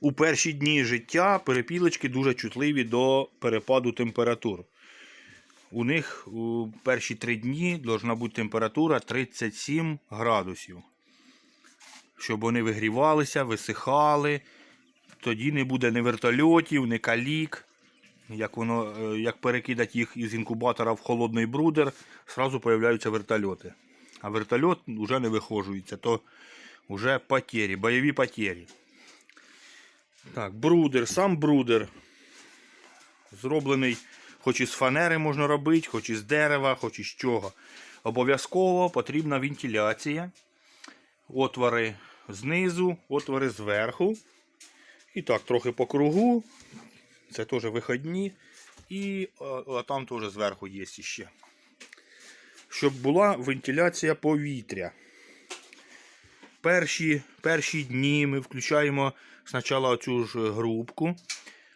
у перші дні життя перепілочки дуже чутливі до перепаду температур. У них у перші три дні должна бути температура 37 градусів. Щоб вони вигрівалися, висихали. Тоді не буде ні вертольотів, ні калік. Як воно, е, як перекидати їх із інкубатора в холодний брудер, зразу появляються вертольоти. А вертольот вже не вихожується, то вже потері, бойові потері. Так, брудер, сам брудер. Зроблений хоч із фанери можна робити, хоч із дерева, хоч із чого. Обов'язково потрібна вентиляція. Отвори знизу, отвори зверху. І так, трохи по кругу. Це теж виходні. І а, а там теж зверху є ще. Щоб була вентиляція повітря. Перші, перші дні ми включаємо спочатку цю ж грубку,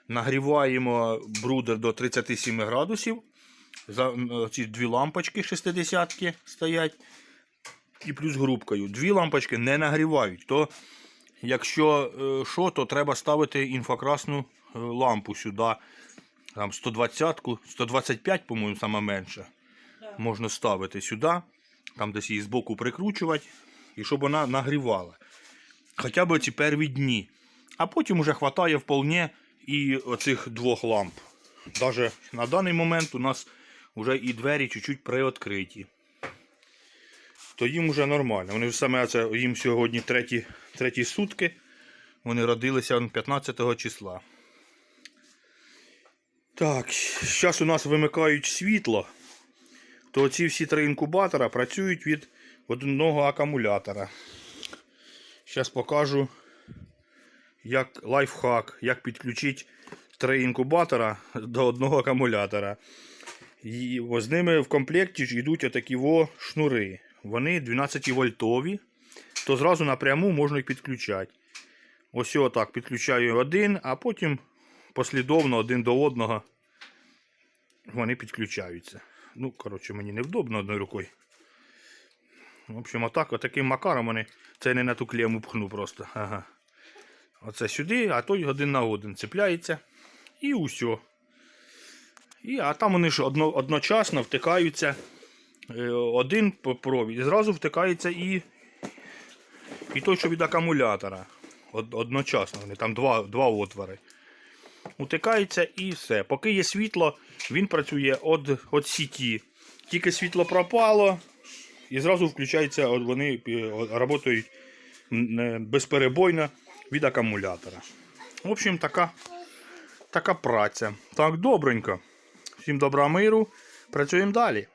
нагріваємо брудер до 37 градусів. За, ці дві лампочки 60 стоять. І плюс грубкою. Дві лампочки не нагрівають. То якщо е, що, то треба ставити інфракрасну е, лампу сюди. Там 120, 125, по-моєму, саме менше. Можна ставити сюди, там десь її збоку прикручувати, і щоб вона нагрівала. Хоча б ці перві дні. А потім вже вистачає вполне і оцих двох ламп. Даже на даний момент у нас вже і двері чуть-чуть приоткриті. То їм вже нормально. Вони саме це їм сьогодні треті, треті сутки. Вони родилися 15 числа. Так, зараз у нас вимикають світло. То ці всі три інкубатора працюють від одного акумулятора. Зараз покажу, як лайфхак, як підключити три інкубатора до одного акумулятора. І з ними в комплекті йдуть отакі во шнури. Вони 12 вольтові, то зразу напряму можна їх підключати. Ось отак підключаю один, а потім послідовно один до одного вони підключаються. Ну, коротше, мені невдобно одною рукою. В общем, отак, отаким макаром вони. Це не на ту клему пхну просто. Ага. Оце сюди, а той один на один цепляється. І усе. І, а там вони ж одно, одночасно втикаються е, один провід. І зразу втикається і, і той, що від акумулятора. Од, одночасно. Вони там два, два отвори. Утикається і все. Поки є світло, він працює від сіті. Тільки світло пропало, і зразу включаються, вони працюють безперебойно від акумулятора. В общем, така, така праця. Так, добренько. Всім добра миру. Працюємо далі.